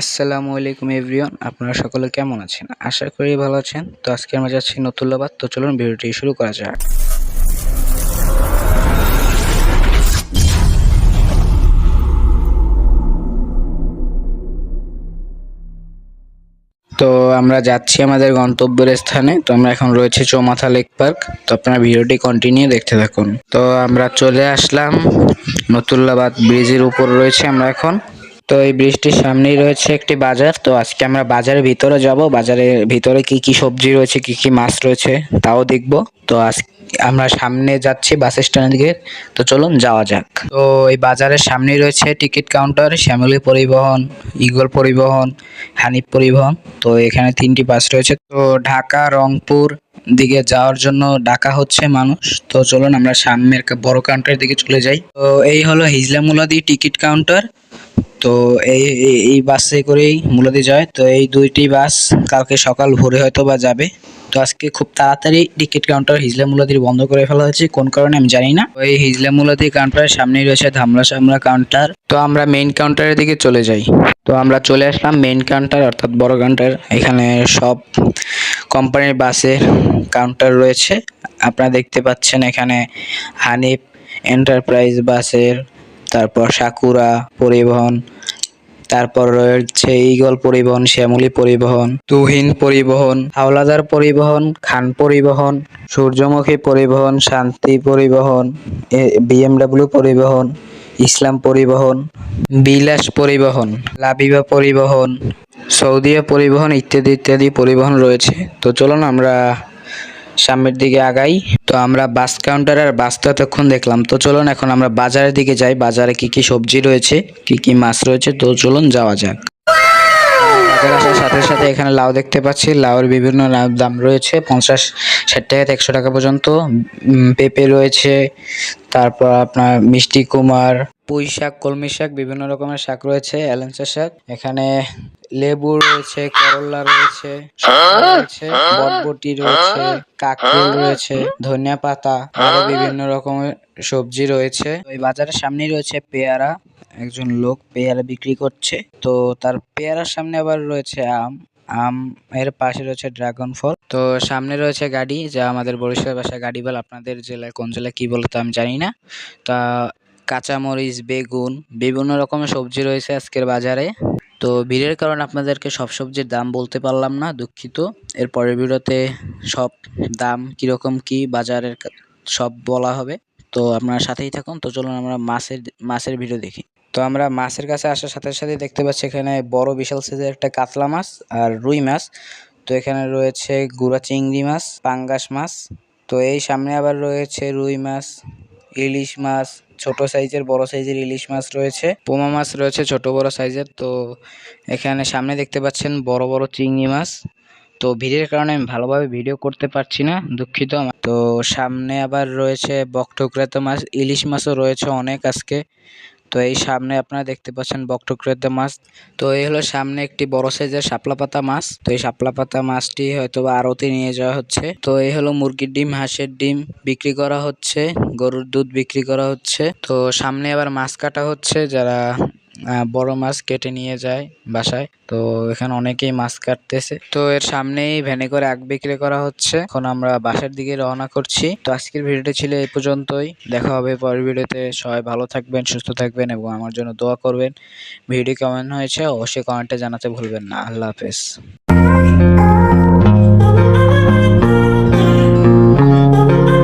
আসসালামু আলাইকুম এভরিওয়ান, আপনারা সকলে কেমন আছেন? আশা করি ভালো আছেন। তো আজকে আমরা যাচ্ছি নতুল্লাবাদ তো চলুন ভিডিওটি শুরু করা যাক। তো আমরা যাচ্ছি আমাদের গন্তব্যের স্থানে, তো আমরা এখন রয়েছে চৌমাথা লেক পার্ক। তো আপনারা ভিডিওটি কন্টিনিউ দেখতে থাকুন। তো আমরা চলে আসলাম নতুল্লাবাদ ব্রিজের উপর রয়েছে আমরা এখন। তো এই ব্রিজটির সামনেই রয়েছে একটি বাজার। তো আজকে আমরা বাজারের ভিতরে যাব। বাজারের ভিতরে কি কি সবজি রয়েছে, কি কি মাছ রয়েছে তাও দেখব। তো আজ আমরা সামনে যাচ্ছি বাস স্ট্যান্ড দিকে। তো চলুন যাওয়া যাক। তো এই বাজারের সামনেই রয়েছে টিকিট কাউন্টার, শ্যামলী পরিবহন ইগল পরিবহন, হানিফ পরিবহন। তো এখানে তিনটি বাস রয়েছে। তো ঢাকা, রংপুর দিকে যাওয়ার জন্য ডাকা হচ্ছে মানুষ। তো চলুন আমরা সামনের বড় কাউন্টারের দিকে চলে যাই। তো এই হলো হিজলা মুলাদি টিকিট কাউন্টার। তো এই, এই- বাসে করেই মূলত যায়। তো এই দুইটি বাস কালকে সকাল ভোরে হয়তো বা যাবে। তো আজকে খুব তাড়াতাড়ি টিকিট কাউন্টার হিজলা মুলাদির বন্ধ করে ফেলা হয়েছে। কোন কারণে আমি জানি না। ওই হিজলা মুলাদি কাউন্টারের সামনেই রয়েছে ধামরা সামরা কাউন্টার। তো আমরা মেইন কাউন্টারের দিকে চলে যাই। তো আমরা চলে আসলাম মেইন কাউন্টার, অর্থাৎ বড় কাউন্টার। এখানে সব কোম্পানির বাসের কাউন্টার রয়েছে। আপনারা দেখতে পাচ্ছেন এখানে হানিফ এন্টারপ্রাইজ বাসের তারপর সাকুরা পরিবহন, তারপর রয়েছে ইগল পরিবহন, শ্যামলী পরিবহন, তুহিন পরিবহন, হাওলাদার পরিবহন, খান পরিবহন, সূর্যমুখী পরিবহন, শান্তি পরিবহন বিএমডাব্লিউ পরিবহন, ইসলাম পরিবহন, বিলাস পরিবহন, লাবিবা পরিবহন, সৌদিয়া পরিবহন, ইত্যাদি ইত্যাদি পরিবহন রয়েছে। তো চলুন আমরা সামনের দিকে আগাই। তো আমরা বাস কাউন্টার আর বাস তো এতক্ষণ দেখলাম। তো চলুন এখন আমরা বাজারের দিকে যাই। বাজারে কি কি সবজি রয়েছে, কি কি মাছ রয়েছে, তো চলুন যাওয়া যাক। বাজার আসার সাথে সাথে এখানে লাউ দেখতে পাচ্ছি। লাউয়ের বিভিন্ন দাম রয়েছে, পঞ্চাশ, ষাট টাকা থেকে একশো টাকা পর্যন্ত। পেঁপে রয়েছে, তারপর আপনার মিষ্টি কুমার, পুঁই শাক, কলমি শাক, বিভিন্ন রকমের শাক রয়েছে এলেঞ্চা শাক। এখানে লেবু রয়েছে, করলা রয়েছে রয়েছে, বটবটি রয়েছে, কাঁকরোল রয়েছে, ধনিয়া পাতা, আরও বিভিন্ন রকমের সবজি রয়েছে। ওই বাজারের সামনেই রয়েছে পেয়ারা। একজন লোক পেয়ারা বিক্রি করছে। তো তার পেয়ারার সামনে আবার রয়েছে আম। আম এর পাশে রয়েছে ড্রাগন ফল। তো সামনে রয়েছে গাড়ি, যা আমাদের বরিশাল ভাষায় গাড়ি বলে। আপনাদের জেলায় কোন জেলায় কি বলতো আমি জানি না। তা কাঁচামরিচ, বেগুন, বিভিন্ন রকমের সবজি রয়েছে আজকের বাজারে। তো ভিড়ের কারণে আপনাদেরকে সব সবজির দাম বলতে পারলাম না, দুঃখিত। এর পরের ভিডিওতে সব দাম কীরকম কি, বাজারের সব বলা হবে। তো আপনারা সাথেই থাকুন। তো চলুন আমরা মাছের মাছের ভিডিও দেখি। তো আমরা মাছের কাছে আসার সাথে সাথে দেখতে পাচ্ছি এখানে বড় বিশাল সাইজের একটা কাতলা মাছ আর রুই মাছ। তো এখানে রয়েছে গুড়া চিংড়ি মাছ, পাঙ্গাস মাছ। তো এই সামনে আবার রয়েছে রুই মাছ, ইলিশ মাছ, ছোট সাইজের বড় সাইজের ইলিশ মাছ রয়েছে। পোমা মাছ রয়েছে ছোট বড় সাইজের তো এখানে সামনে দেখতে পাচ্ছেন বড় বড় চিংড়ি মাছ। তো ভিড়ের কারণে আমি ভালোভাবে ভিডিও করতে পারছি না, দুঃখিত তো সামনে আবার রয়েছে বকটুকরাতে মাছ, ইলিশ মাছও রয়েছে অনেক আজকে। তো এই সামনে আপনারা দেখতে পাচ্ছেন বকটুকরাতে মাছ। তো এই হলো সামনে একটি বড় সাইজের শাপলা পাতা মাছ। তো এই শাপলা পাতা মাছটি হয়তো বা আরতে নিয়ে যাওয়া হচ্ছে। তো এই হলো মুরগির ডিম, হাঁসের ডিম বিক্রি করা হচ্ছে, গরুর দুধ বিক্রি করা হচ্ছে। তো সামনে আবার মাছ কাটা হচ্ছে যারা বড় মাছ কেটে নিয়ে যায় বাসায়। তো এখানে অনেকেই মাছ কাটতেছে। তো এর সামনেই ভ্যানে করে আগ বিক্রি করা হচ্ছে। এখন আমরা বাসার দিকে রওনা করছি। তো আজকের ভিডিওটি ছিল এই পর্যন্তই। দেখা হবে পরের ভিডিওতে। সবাই ভালো থাকবেন, সুস্থ থাকবেন এবং আমার জন্য দোয়া করবেন। ভিডিও কেমন হয়েছে অবশ্যই কমেন্টে জানাতে ভুলবেন না। আল্লাহ হাফেজ।